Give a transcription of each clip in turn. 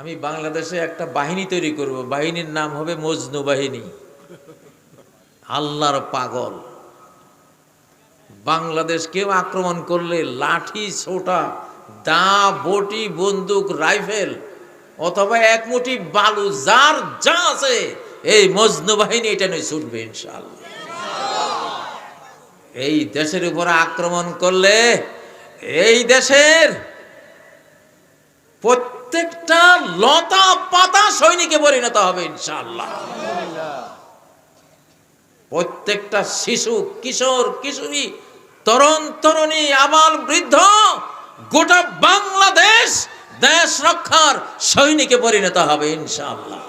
আমি বাংলাদেশে একটা বাহিনী তৈরি করব। বাহিনীর নাম হবে মজনু বাহিনী। আল্লাহর পাগল। বাংলাদেশ কেউ আক্রমণ করলে লাঠি, ছোটা, দা, বটি, বন্দুক, রাইফেল, অথবা এক মুঠি বালু, যার যা আছে, এই মজনু বাহিনী এটা নিয়ে ছুটবে ইনশাআল্লাহ। এই দেশের উপর আক্রমণ করলে, এই দেশের প্রত্যেকটা লতা পাতা সৈনিকে পরিণত হবে, ইনশাআল্লাহ। প্রত্যেকটা শিশু, কিশোর, কিশোরী, তরুণ, তরুণী, আবাল বৃদ্ধ, গোটা বাংলাদেশ দেশ রক্ষার সৈনিকে পরিণত হবে, ইনশাআল্লাহ।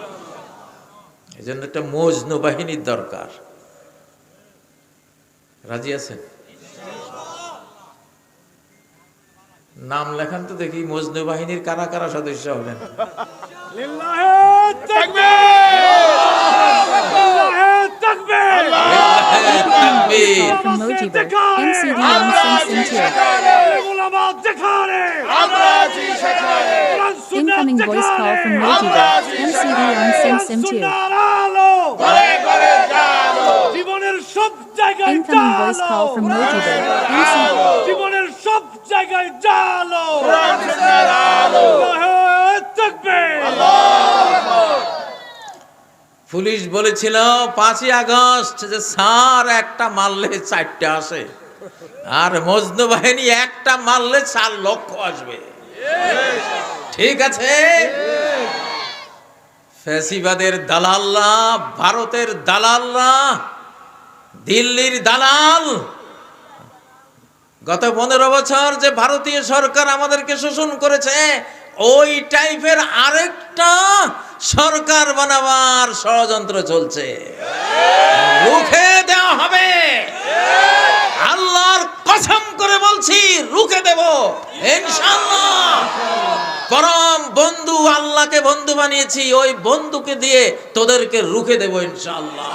এই জন্য একটা মজনু বাহিনীর দরকার। রাজি আছেন? নাম লেখান তো দেখি মজনু বাহিনীর কারা কারা সদস্য হবেন জীবনের সব জায়গায় পুলিশ বলেছিল, পাঁচই আগস্ট যে স্যার একটা মারলে চারটে আসে। আর মজনু বাহিনী একটা মারলে চার লক্ষ আসবে। ঠিক আছে? ফ্যাসিবাদের দালালরা, ভারতের দালালরা, দিল্লির দালাল। গত পনেরো বছর যে ভারতীয় সরকার আমাদেরকে শোষণ করেছে, ওই টাইপের আরেকটা সরকার বানাবার ষড়যন্ত্র চলছে। রুখে দেওয়া হবে। আল্লাহর কসম করে বলছি, রুখে দেব। ইনশাআল্লাহ। পরম বন্ধু আল্লাহকে বন্ধু বানিয়েছি, ওই বন্ধুকে দিয়ে তোদেরকে রুখে দেব ইনশাআল্লাহ।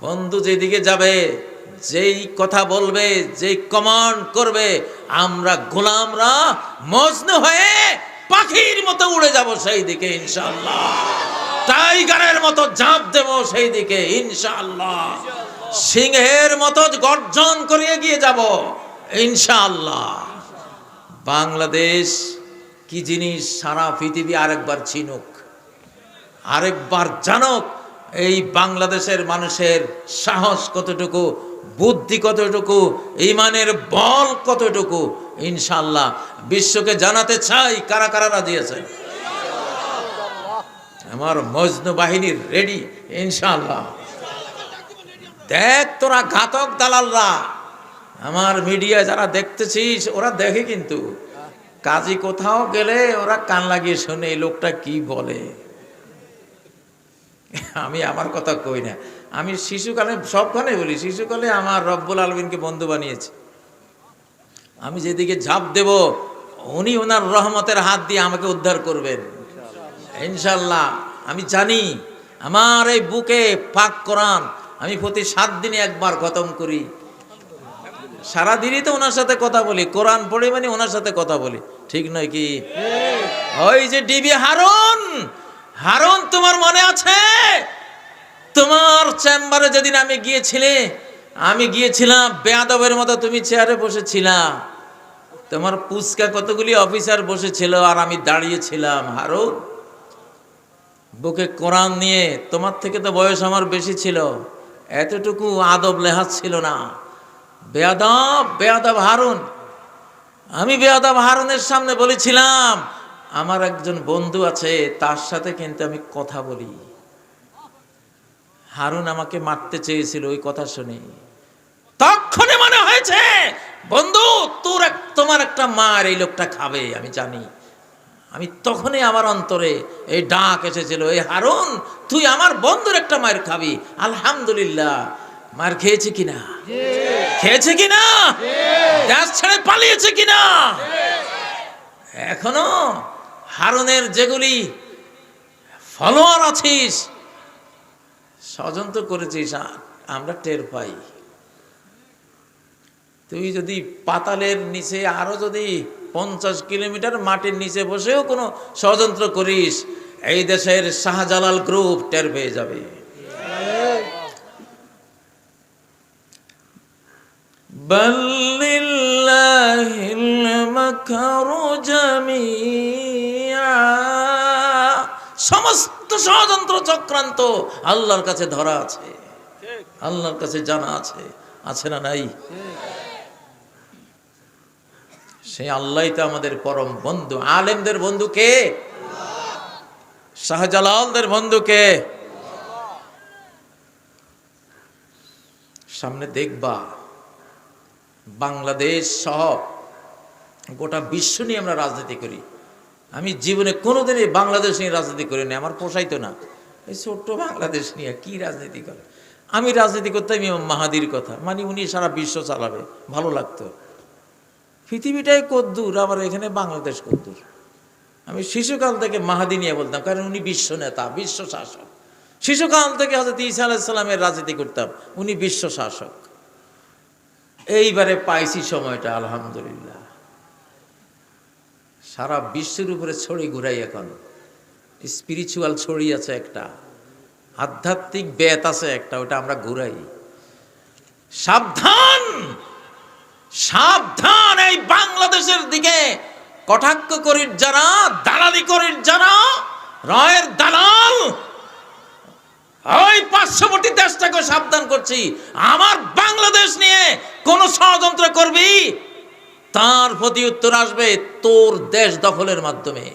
বন্ধু যেদিকে যাবে, যেই কথা বলবে, যেই কমান্ড করবে, আমরা গোলামরা মজনু হয়ে পাখির মতো উড়ে যাব সেই দিকে, ইনশাআল্লাহ। টাইগারের মতো ঝাঁপ দেব সেই দিকে, ইনশাআল্লাহ। সিংহের মতো গর্জন করিয়ে গিয়ে যাব ইনশাল্লাহ বাংলাদেশ কি জিনিস সারা পৃথিবী আরেকবার চিনুক, আরেকবার জানুক এই বাংলাদেশের মানুষের সাহস কতটুকু, বুদ্ধি কতটুকু, ইমানের বল কতটুকু ইনশাল্লাহ বিশ্বকে জানাতে চাই কারা কারা আছে আমার মজনু বাহিনীর রেডি ইনশাল্লাহ দেখ তোরা ঘাতক দালালরা। আমার মিডিয়া যারা দেখতেছিস, ওরা দেখে কিন্তু। কাজী কোথাও গেলে ওরা কান লাগিয়ে শোনে, এই লোকটা কি বলে। আমি আমার কথা কই না। আমি শিশুকালে সবখানে বলি শিশুকালে আমার রব্বুল আলমিনকে বন্ধু বানিয়েছে। আমি যেদিকে ঝাঁপ দেব উনি ওনার রহমতের হাত দিয়ে আমাকে উদ্ধার করবেন। ইনশাল্লাহ আমি জানি আমার এই বুকে পাক কোরআন আমি প্রতি সাত দিনে একবার খতম করি। সারাদিনই তো ওনার সাথে কথা বলি কোরআন পড়ে মানে ওনার সাথে কথা বলি। ঠিক নয় কি? ওই যে ডিবি হারুন হারুন তোমার মনে আছে? তোমার চেম্বারে যেদিন আমি গিয়েছিলে, আমি গিয়েছিলাম, বেয়াদবের মতো তুমি চেয়ারে বসেছিলা। তোমার পুচকা কতগুলি অফিসার বসেছিল আর আমি দাঁড়িয়েছিলাম। হারুন বুকে কোরআন নিয়ে তোমার থেকে তো বয়স আমার বেশি ছিল, এতটুকু আদব লেহাজ ছিল না। বেয়াদব বেয়াদব হারুন আমি বেয়াদব হারুনের সামনে বলেছিলাম আমার একজন বন্ধু আছে, তার সাথে কিন্তু আমি কথা বলি। হারুন আমাকে মারতে চেয়েছিল, ওই কথা শুনে। তখনই মনে হয়েছে, বন্ধু, তোর তোমার একটা মার, এই লোকটা খাবে, আমি জানি। আমি তখনই আমার অন্তরে এই ডাক এসেছিল, এই হারুন, তুই আমার বন্ধুর একটা মায়ের খাবি। আলহামদুলিল্লাহ। মার খেয়েছে কিনা? খেয়েছে কিনা? দেশ ছেড়ে পালিয়েছে কিনা? এখনও? হারুনের যেগুলি ফলোয়ার আছিস স্বজন তো করেছিস আ- আমরা টের পাই তুই যদি পাতালের নিচে আরো যদি পঞ্চাশ কিলোমিটার মাটির নিচে বসেও কোনো ষড়যন্ত্র করিস এই দেশের শাহজালাল গ্রুপ টের পেয়ে যাবে بل لله المكر جميعا সমস্ত ষড়যন্ত্র চক্রান্ত আল্লাহর কাছে ধরা আছে। আল্লাহর কাছে জানা আছে। আছে না নাই? সে আল্লাহই তো আমাদের পরম বন্ধু। আলেমদের বন্ধু কে? শাহজালালদের বন্ধু কে? সামনে দেখবা, বাংলাদেশ সহ গোটা বিশ্ব নিয়ে আমরা রাজনীতি করি। আমি জীবনে কোনোদিনই বাংলাদেশ নিয়ে রাজনীতি করিনি, আমার পোষাইতো না। এই ছোট্ট বাংলাদেশ নিয়ে কি রাজনীতি করে? আমি রাজনীতি করতাম ইমাম মাহাদির কথা মানে উনি সারা বিশ্ব চালাবে, ভালো লাগতো। পৃথিবীটাই কদ্দূর, আবার এখানে বাংলাদেশ কদ্দূর। আমি শিশুকাল থেকে মাহাদি নিয়ে বলতাম, কারণ উনি বিশ্ব নেতা, বিশ্ব শাসক। শিশুকাল থেকে হজরত ঈসা আলাইসাল্লামের রাজনীতি করতাম, উনি বিশ্ব শাসক। এইবারে পাইছি সময়টা, আলহামদুলিল্লাহ। সারা বিশ্বের উপরে ছড়ি ঘুরাই এখন স্পিরিচুয়াল ছড়ি আছে একটা, আধ্যাত্মিক বেত আছে একটা, ওটা আমরা ঘুরাই। সাবধান! সাবধান এই বাংলাদেশের দিকে। কটাক্ষ করির যারা, দালালি করির যারা, রয়ের দালাল, ওই পার্শ্ববর্তী দেশটাকে সাবধান করছি। আমার বাংলাদেশ নিয়ে কোন ষড়যন্ত্র করবি? তার প্রতি উত্তর আসবে তোর দেশ দখলের মাধ্যমে।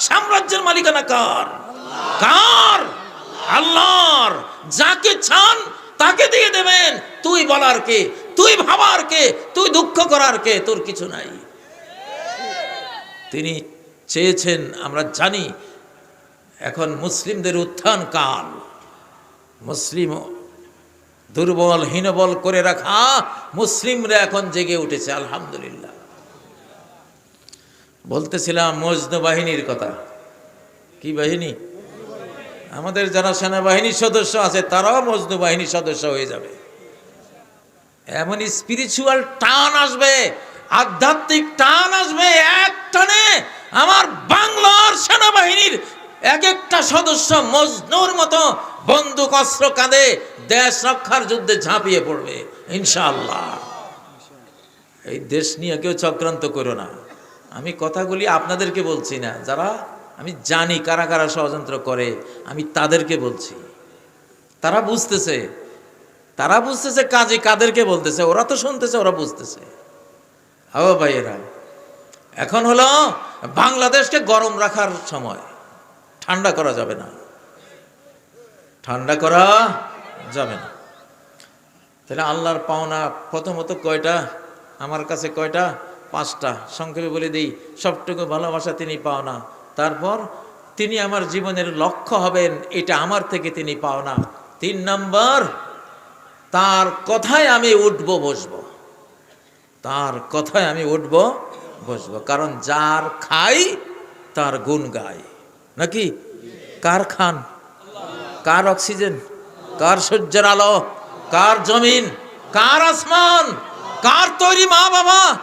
সাম্রাজ্যের মালিকানা কার? কার? আল্লাহর। যাকে চান তাকে দিয়ে দেবেন। তুই বলার কে? তুই ভাবার কে? তুই দুঃখ করার কে? তোর কিছু নাই। তিনি চেয়েছেন, আমরা জানি, এখন মুসলিমদের উত্থান কাল। মুসলিম দুর্বল, হীনবল করে রাখা, মুসলিমরা এখন জেগে উঠেছে, আলহামদুলিল্লাহ। বলতেছিলাম, মজনু বাহিনীর কথা। কি বাহিনী? আমাদের যারা সেনাবাহিনীর সদস্য আছে, তারাও মজনু বাহিনীর সদস্য হয়ে যাবে। এমন স্পিরিচুয়াল টান আসবে আধ্যাত্মিক টান আসবে এক টানে আমার বাংলার সেনাবাহিনীর এক একটা সদস্য মজনুর মতো বন্দুক, অস্ত্র কাঁধে দেশ রক্ষার যুদ্ধে ঝাঁপিয়ে পড়বে, ইনশাআল্লাহ। এই দেশ নিয়ে কেউ চক্রান্ত করো না। আমি কথাগুলি আপনাদেরকে বলছি না, যারা আমি জানি কারা কারা ষড়যন্ত্র করে, আমি তাদেরকে বলছি। তারা বুঝতেছে তারা বুঝতেছে কাজে কাদেরকে বলতেছে, ওরা তো শুনতেছে, ওরা বুঝতেছে। ও ভাইয়েরা, এখন হলো বাংলাদেশকে গরম রাখার সময়। ঠান্ডা করা যাবে না। ঠান্ডা করা যাবে না। তাহলে আল্লাহর পাওনা প্রথমত কয়টা? আমার কাছে কয়টা? পাঁচটা। সংক্ষেপে বলে দিই, সবটুকু ভালোবাসা তিনি পাওনা। তারপর, তিনি আমার জীবনের লক্ষ্য হবেন, এটা আমার থেকে তিনি পাওনা। তিন নম্বর, তার কথায় আমি উঠবো, বসবো। তার কথায় আমি উঠব, বসবো। কারণ যার খাই, তার গুণ গায়। নাকি? কার খান? কার অক্সিজেন? কার সূর্যের আলো? কার জমিন? কার আসমান? কার তৈরি মা বাবা?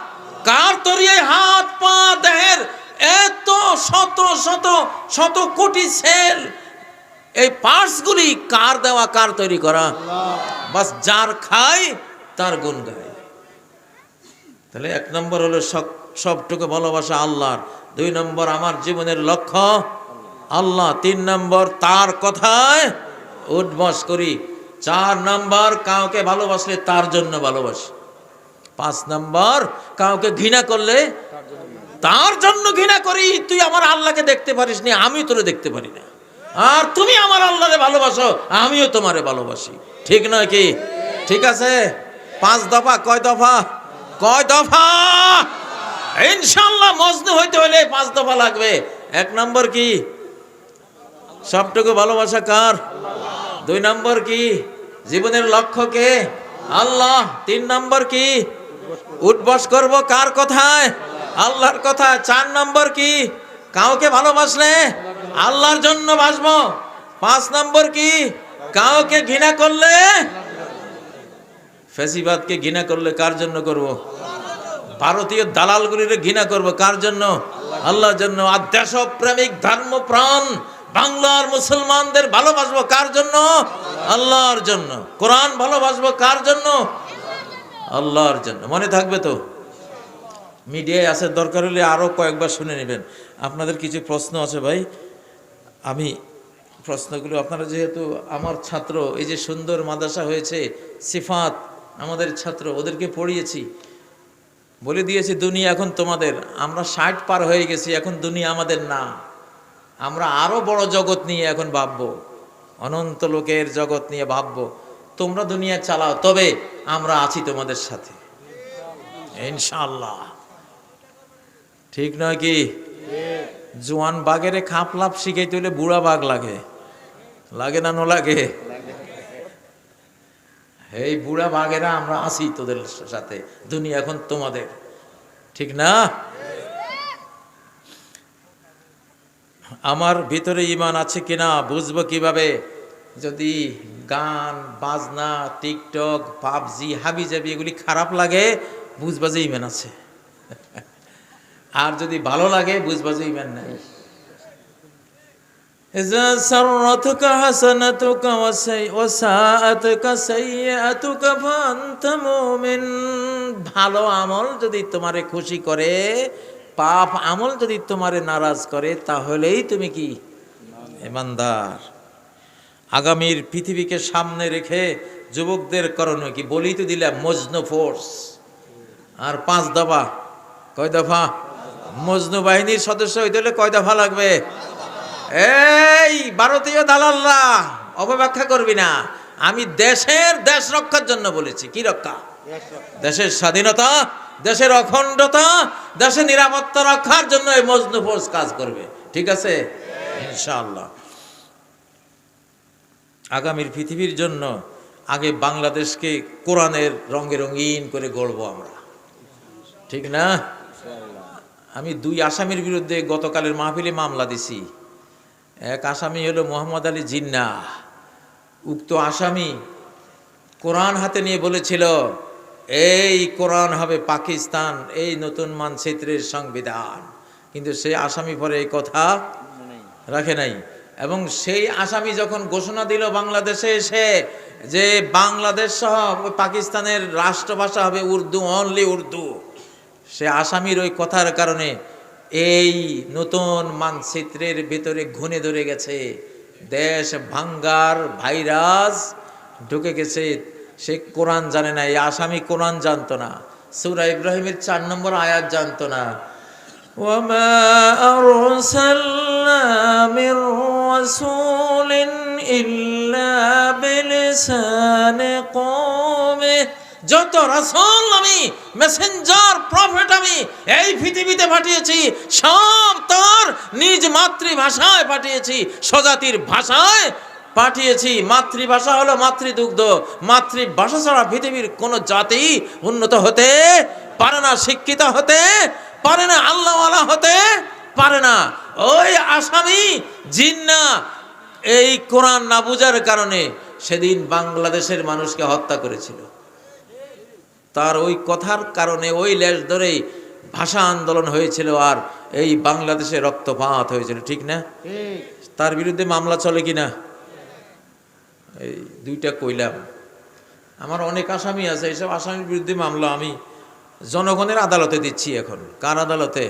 কার তৈরি হাত, পা, দেহের এত শত শত শত কোটি সেল? এই পার্টসগুলি কার দেওয়া, কার তৈরি করা? বাস যার খায় তার গুণ গায়। তাহলে এক নম্বর হলো সব, সবটুকু ভালোবাসা আল্লাহর। দুই নম্বর আমার জীবনের লক্ষ্য আল্লাহ। তিন নম্বর তার কথায় উদ্বাস করি। চার নম্বর কাউকে ভালোবাসলে তার জন্য ভালোবাসি। পাঁচ নম্বর কাউকে ঘৃণা করলে তার জন্য ঘৃণা করি। তুই আমার আল্লাহকে দেখতে পারিস নি আমি তোরে দেখতে পারি না। আর তুমি আমার আল্লাহরে ভালোবাসো, আমিও তোমারে ভালোবাসি। ঠিক নয় কি? ঠিক আছে? পাঁচ দফা, কয় দফা? কয় দফা? ইনশাল্লাহ মজনু হইতে হলে পাঁচ দফা লাগবে। এক নম্বর কি? সবটুকু ভালোবাসা কার? দুই নম্বর কি? জীবনের লক্ষ্য কে? আল্লাহ। তিন নম্বর কি? উঠবস করব কার কথায়? আল্লাহর কথা চার নম্বর কি? কাউকে ভালোবাসলে আল্লাহর জন্য বাসবো পাঁচ নম্বর কি? কাউকে ঘৃণা করলে ফেসিবাদকে ঘৃণা করলে কার জন্য করব? ভারতীয় দালালগুলির ঘৃণা করব কার জন্য? আল্লাহর জন্য। আর দেশপ্রেমিক, ধর্মপ্রাণ, বাংলার মুসলমানদের ভালোবাসবো কার জন্য? আল্লাহর জন্য। কোরআন ভালোবাসবো কার জন্য? আল্লাহর জন্য। মনে থাকবে তো? মিডিয়ায় আসে দরকার হলে আরও কয়েকবার শুনে নেবেন। আপনাদের কিছু প্রশ্ন আছে ভাই? আমি প্রশ্নগুলো, আপনারা যেহেতু আমার ছাত্র, এই যে সুন্দর মাদ্রাসা হয়েছে, সিফাত আমাদের ছাত্র, ওদেরকে পড়িয়েছি। বলে দিয়েছি, দুনিয়া এখন তোমাদের, আমরা ষাট পার হয়ে গেছি, এখন দুনিয়া আমাদের না। আমরা আরও বড় জগৎ নিয়ে এখন ভাববো। অনন্ত লোকের জগৎ নিয়ে ভাববো। তোমরা দুনিয়া চালাও, তবে আমরা আছি তোমাদের সাথে। ইনশাল্লাহ ঠিক নয় কি? জোয়ান বাঘেরে খাপ লাপ শিখাইতে হলে বুড়া বাঘ লাগে। লাগে না নো লাগে এই বুড়া বাঘেরা, আমরা আছি তোদের সাথে। দুনিয়া এখন তোমাদের। ঠিক না? আমার ভিতরে ইমান আছে কিনা, বুঝব কীভাবে? যদি গান, বাজনা, টিকটক, পাবজি হাবি জাবি এগুলি খারাপ লাগে, বুঝবা যে ইমান আছে। আর যদি ভালো লাগে, বুঝবা যে ইমান নাই। إذا سرتك حسنتك وسي- وساءتك سيئتك فأنت مؤمن ভালো আমল যদি তোমারে খুশি করে পাপ আমল যদি তোমারে নারাজ করে তাহলেই তুমি কি ইমানদার আগামীর পৃথিবীকে সামনে রেখে যুবকদের করণীয় কি বলি তো দিলাম মজনু ফোর্স আর পাঁচ দফা কয় দফা মজনু বাহিনীর সদস্য হইতে হলে কয় দফা লাগবে এই, ভারতীয় দালালরা, অপব্যাখ্যা করবি না। আমি দেশের দেশ রক্ষার জন্য বলেছি। কি রক্ষা? দেশের স্বাধীনতা, দেশের অখণ্ডতা, দেশের নিরাপত্তা রক্ষার জন্য এই মজনু ফোর্স কাজ করবে। ঠিক আছে? ইনশাআল্লাহ। আগামীর পৃথিবীর জন্য আগে বাংলাদেশকে কোরআনের রঙে রঙিন করে গড়ব আমরা। ঠিক না? আমি দুই আসামির বিরুদ্ধে গতকালের মাহফিলে মামলা দিছি। এক আসামি হলো মোহাম্মদ আলী জিন্না উক্ত আসামি কোরআন হাতে নিয়ে বলেছিল, এই কোরআন হবে পাকিস্তান, এই নতুন মানচিত্রের সংবিধান। কিন্তু সেই আসামি পরে এই কথা রাখে নাই। এবং সেই আসামি যখন ঘোষণা দিল বাংলাদেশে এসে যে বাংলাদেশ সহ পাকিস্তানের রাষ্ট্রভাষা হবে উর্দু অনলি উর্দু, সে আসামির ওই কথার কারণে এই নতুন মানচিত্রের ভিতরে ঘুনে ধরে গেছে দেশ ভাঙ্গার ভাইরাস ঢুকে গেছে সে কোরআন জানে না এই আসামি কোরআন জানতো না সুরা ইব্রাহিমের চার নম্বর আয়াত জানতো না وما أرسلنا من رسول إلا بلسان قومه যত রাসূল আমি মেসেঞ্জার প্রফেট আমি এই পৃথিবীতে পাঠিয়েছি, সব তার নিজ মাতৃভাষায় পাঠিয়েছি, স্বজাতির ভাষায় পাঠিয়েছি। মাতৃভাষা হলো মাতৃদুগ্ধ। মাতৃভাষা ছাড়া পৃথিবীর কোনো জাতি উন্নত হতে পারে না, শিক্ষিত হতে পারে না, আল্লাহওয়ালা হতে পারে না। ওই আসামি জিন্না এই কোরআন না বুঝার কারণে সেদিন বাংলাদেশের মানুষকে হত্যা করেছিল। তার ওই কথার কারণে ওই লেজ ধরেই ভাষা আন্দোলন হয়েছিল আর এই বাংলাদেশে রক্তপাত হয়েছিল ঠিক না? তার বিরুদ্ধে মামলা চলে কি না? এই দুইটা কইলাম। আমার অনেক আসামি আছে এইসব আসামির বিরুদ্ধে মামলা আমি জনগণের আদালতে দিচ্ছি এখন। কার আদালতে?